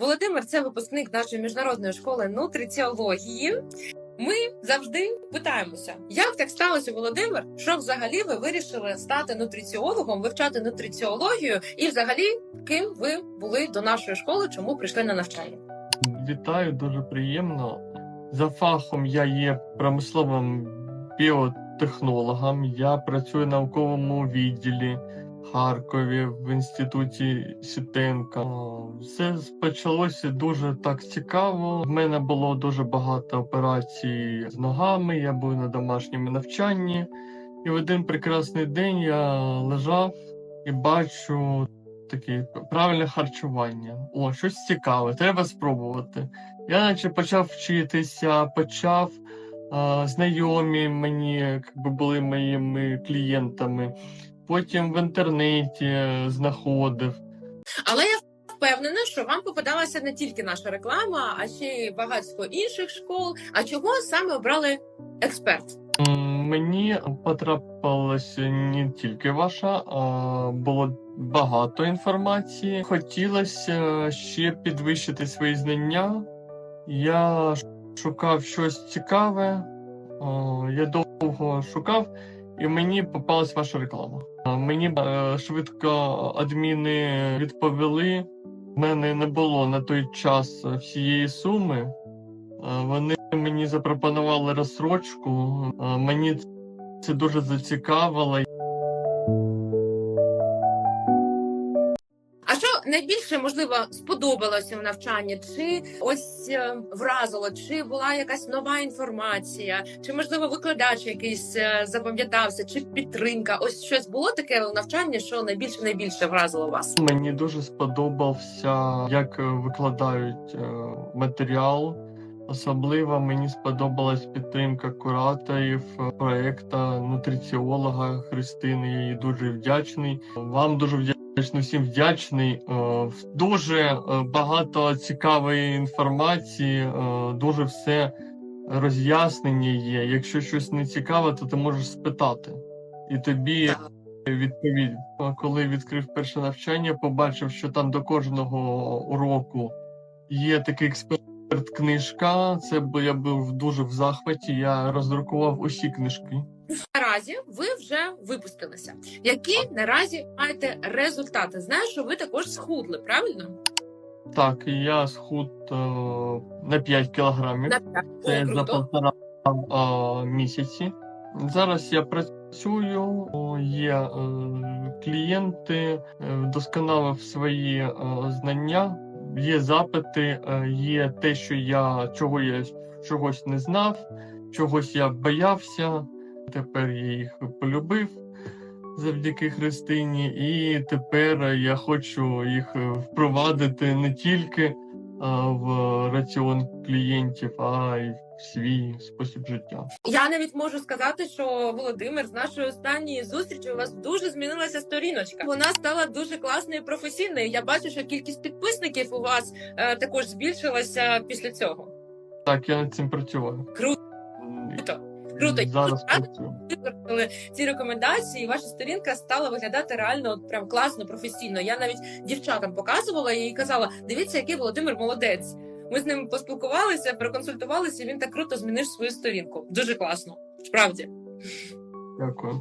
Володимир це випускник нашої міжнародної школи нутриціології. Ми завжди питаємося, як так сталося, Володимир, що взагалі ви вирішили стати нутриціологом, вивчати нутриціологію, і взагалі ким ви були до нашої школи, чому прийшли на навчання? Вітаю, дуже приємно. За фахом я є промисловим біотехнологом. Я працюю в науковому відділі Харкові в інституті Сітенка. Все почалося дуже так цікаво. В мене було дуже багато операцій з ногами. Я був на домашньому навчанні, і в один прекрасний день я лежав і бачу таке правильне харчування. О, щось цікаве, треба спробувати. Я наче почав вчитися, почав знайомі мені якби були моїми клієнтами. Потім в інтернеті е, знаходив. Але я впевнена, що вам попадалася не тільки наша реклама, а ще й багатько інших школ. А чого саме обрали експерт? Мені потрапилася не тільки ваша, а було багато інформації. Хотілося ще підвищити свої знання. Я шукав щось цікаве. Я довго шукав, і мені попалась ваша реклама. Мені е, швидко адміни відповіли. У мене не було на той час всієї суми. Вони мені запропонували розсрочку. Мені це дуже зацікавило. Найбільше можливо сподобалося в навчанні? Чи ось е, вразило, чи була якась нова інформація, чи можливо викладач якийсь е, запам'ятався, чи підтримка? Ось щось було таке у навчанні, що найбільше найбільше вразило вас? Мені дуже сподобався, як е, викладають матеріал. Особливо мені сподобалась підтримка кураторів проекта нутриціолога Христини. Я їй дуже вдячний. Вам дуже вдячний, всім вдячний. Е, Дуже е, багато цікавої інформації, е, дуже все роз'яснення є. Якщо щось не цікаве, то ти можеш спитати. І тобі відповідь. Коли відкрив перше навчання, побачив, що там до кожного уроку є такий експерт книжка. Це я був дуже в захваті. Я роздрукував усі книжки. Наразі ви вже випустилися. Які наразі маєте результати? Знаю, що ви також схудли, правильно? Так, я схуд е, на 5 кілограмів. На п'ять. Це за круто. полтора е, місяці. Зараз я працюю, о, є е, клієнти, е, вдосконалив свої е, знання, є запити, е, є те, що я чого я чогось не знав, чогось я боявся. Тепер я їх полюбив завдяки Христині, і тепер я хочу їх е, впровадити не тільки в раціон клієнтів, а й в свій спосіб життя. Я навіть можу сказати, що Володимир з нашої останньої зустрічі у вас дуже змінилася сторіночка. Вона стала дуже класною і професійною. Я бачу, що кількість підписників у вас е, також збільшилася після цього. Так, я над цим працюваю. Круто. Круто. Зараз використали ці рекомендації, і ваша сторінка стала виглядати реально от прям класно, професійно. Я навіть дівчатам показувала і казала: дивіться, який Володимир молодець. Ми з ним поспілкувалися, проконсультувалися. і Він так круто змінив свою сторінку. Дуже класно. Справді. Дякую.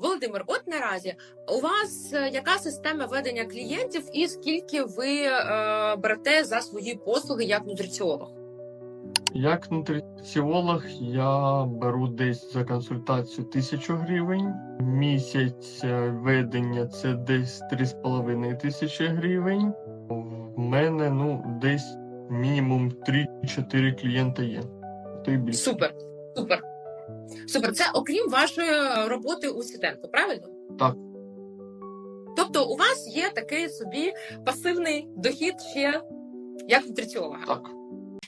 Володимир, от наразі у вас е, яка система ведення клієнтів, і скільки ви е, берете за свої послуги як нутриціолог? Як нутриціолог я беру десь за консультацію тисячу гривень. Місяць е, ведення це десь 3,5 тисячі гривень. В мене ну десь мінімум 3-4 клієнта є. Супер, супер, супер. Це окрім вашої роботи у Сітенко, правильно? Так. Тобто, у вас є такий собі пасивний дохід ще як нутриціолога. Так.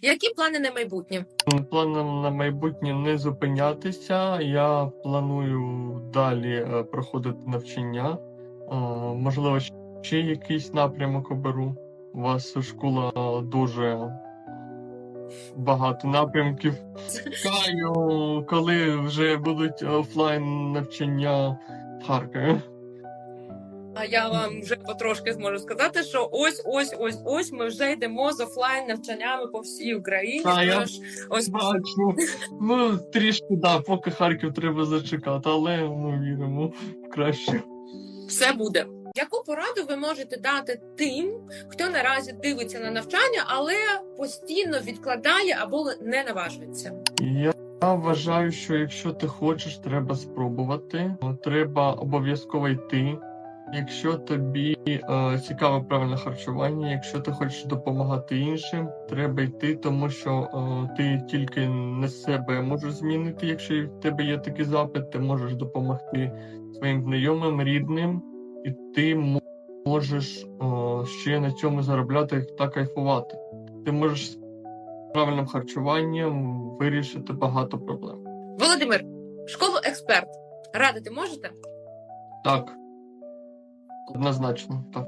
Які плани на майбутнє? Планом на майбутнє не зупинятися. Я планую далі е, проходити навчання. Е, Можливо, ще якийсь напрямок оберу. У вас школа дуже багато напрямків. Чекаю, коли вже будуть офлайн навчання в Харкові. А я вам вже потрошки зможу сказати, що ось, ось, ось, ось ми вже йдемо з офлайн навчаннями по всій Україні. А, я- Тож, ось Бачу. Ну, трішки, да, поки Харків треба зачекати, але ми віримо в краще. все буде. Яку пораду ви можете дати тим, хто наразі дивиться на навчання, але постійно відкладає або не наважується? Я вважаю, що якщо ти хочеш, треба спробувати. Треба обов'язково йти. Якщо тобі е, цікаве правильне харчування, якщо ти хочеш допомагати іншим, треба йти, тому що е, ти тільки не себе можеш змінити. Якщо в тебе є такий запит, ти можеш допомогти своїм знайомим, рідним, і ти можеш е, ще на цьому заробляти та кайфувати. Ти можеш з правильним харчуванням вирішити багато проблем. Володимир, школу експерт. Радити можете? Так. Однозначно, так.